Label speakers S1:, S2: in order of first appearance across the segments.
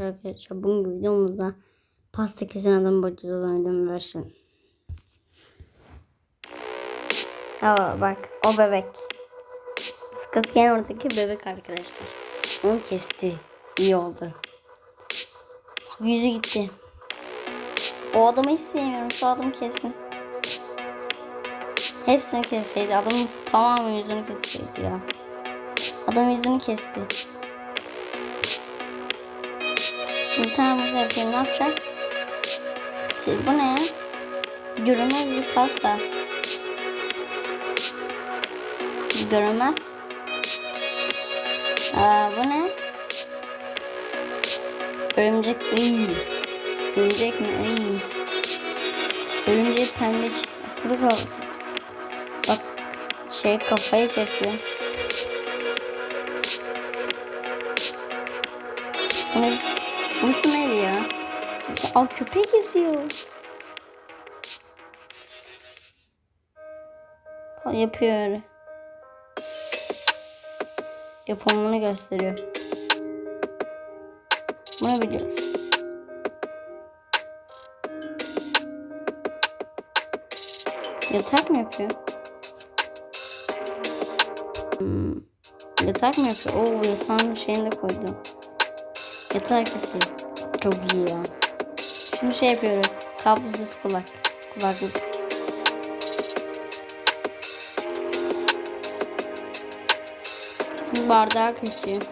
S1: Arkadaşlar bugün videomuzda pasta kesen adam bakacağız olan videomu başlayalım. Aa bak o bebek. Gang oradaki bebek arkadaşlar. Onu kesti. İyi oldu. Yüzü gitti. O adamı hiç sevmiyorum. Şu adamı kesin. Hepsini kesseydi. Adamın tamamen yüzünü kesseydi ya. Adam yüzünü kesti. Bir tane burada yapayım. Ne yapacak? Bu ne ya? Görünmez bir pasta. Görünmez. Aa, bu ne? Örümcek. Iy. Örümcek mi? Iy. Örümcek pembe. Kuru. Bak şey kafayı kesiyor. Bu ne? Ya? Aa köpek kesiyor. Ha, Yapıyor. Yapımını gösteriyor. Bunu biliyoruz. Yatak mı yapıyor? Hmm. Yatak mı yapıyor? Oo yatağın şeyini de koydum. Yatağı kesiyor. Çok iyi ya. Şimdi şey yapıyorum. Kablosuz kulak. Kulaklık. Bardağı kesiyor.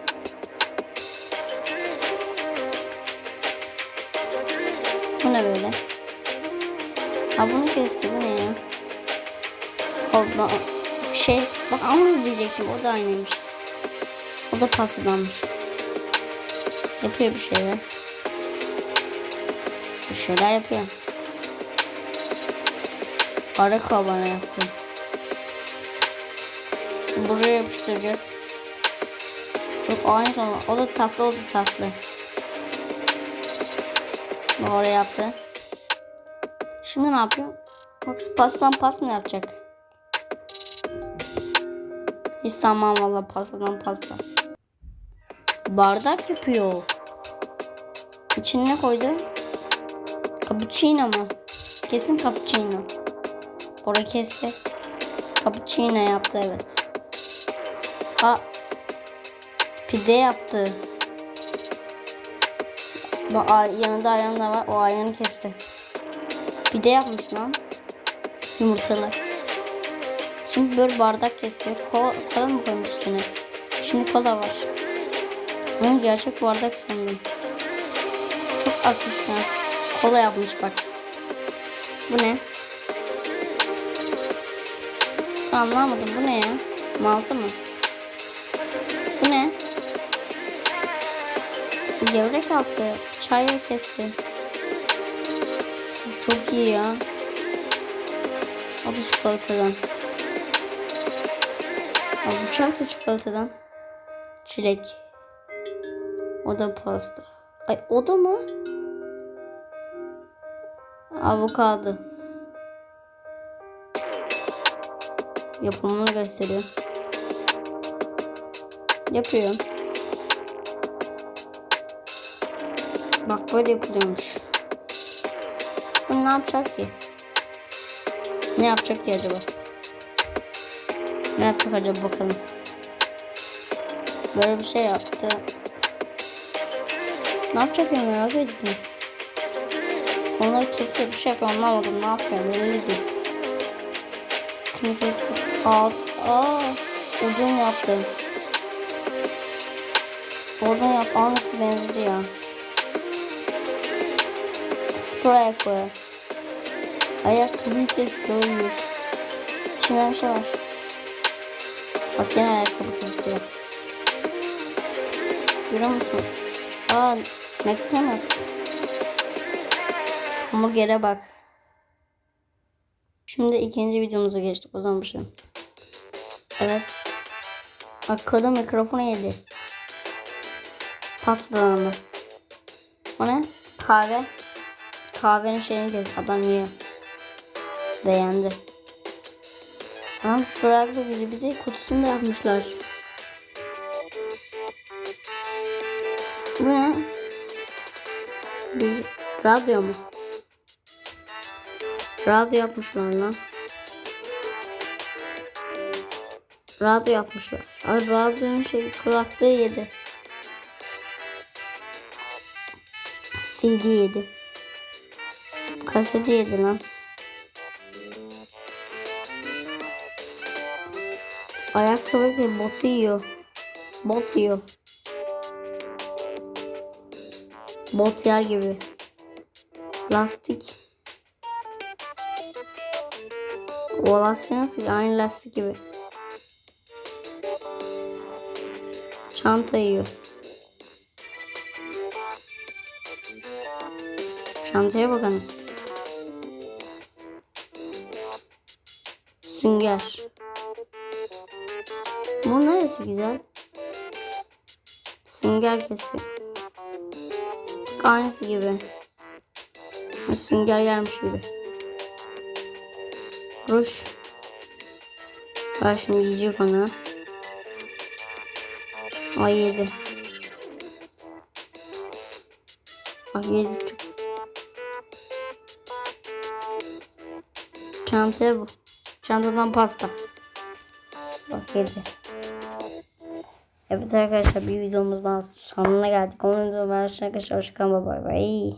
S1: Bu ne böyle? Ha bunu kesti. Bu ne ya? Ba- şey bak ama diyecektim. O da aynıymış. O da pastadanmış. Yapıyor bir şeyler. Bir şeyler yapıyor. Ara kabana yaptım. Buraya yapıştıracak. Çok aynı sonra. O da tatlı o da tatlı. Oraya yaptı. Şimdi ne yapıyor? Bak pastan pas mı yapacak? Hiç sanmam valla pastadan pasta. Bardak yapıyor. İçine ne koydu? Cappuccino mu? Kesin cappuccino. Orayı kesti. Cappuccino yaptı evet. Ha. Pide yaptı. Bak yanında ayağın da var. O ayağını kesti. Pide yapmış lan. Yumurtalı. Şimdi böyle bardak kesiyor. Kola, kola mı koymuş içine? Şimdi kola var. Ben gerçek bardak sandım. Çok akışkan. Kola yapmış bak. Bu ne? Anlamadım. Bu ne ya? Maltı mı? Bu ne? Gevrek yaptı. Çayla kesti. Çok iyi ya. O da çikolatadan. O bıçak da çikolatadan. Çilek. O da pasta. Ay o da mı? Avokado. Yapımını gösteriyor. Yapıyor. Bak böyle yapılıyormuş. Bu ne yapacak ki? Ne yapacak ki acaba? Ne yapacak acaba bakalım. Böyle bir şey yaptı. Ne yapacak ya merak ettim. Onları kesiyor bir şey yapıyor anlamadım ne yapıyor belli değil. Kimi kestik? Aa, aa odun yaptım. Odun yap aynısı benzedi ya. Spor ayakkabı. Ayakkabıyı kesti hayır. İçinde bir şey var. Bak yine ayakkabı kesiyor. Görüyor musun? Aa McDonald's. Hamburger'e bak. Şimdi ikinci videomuza geçtik. O zaman bir. Evet. Kadın mikrofonu yedi. Pastadan mı? O ne? Kahve. Kahvenin şeyini kes. Adam yiyor. Beğendi. Adam Spraglı gibi bir de kutusunu da yapmışlar. Bu ne? Bir radyo mu? Radyo yapmışlar lan. Radyo yapmışlar. Ay radyonun şey kulaklığı yedi. CD yedi. Kaseti yedi lan. Ayakkabı ki botu yiyor. Bot yiyor. Bot yer gibi. Lastik. O nasıl? Aynı lastik gibi. Çanta yiyor. Çantaya bakalım. Sünger. Bu neresi güzel? Sünger kesiyor. Aynısı gibi. Sünger gelmiş gibi. Ruş. Ben şimdi yiyecek onu. Ay yedi. Bak yedi çok. Çantaya bu. Çantadan pasta. Bak yedi. Evet arkadaşlar bir videomuzdan sonuna geldik. Onun için arkadaşlar hoşçakalın bay bay.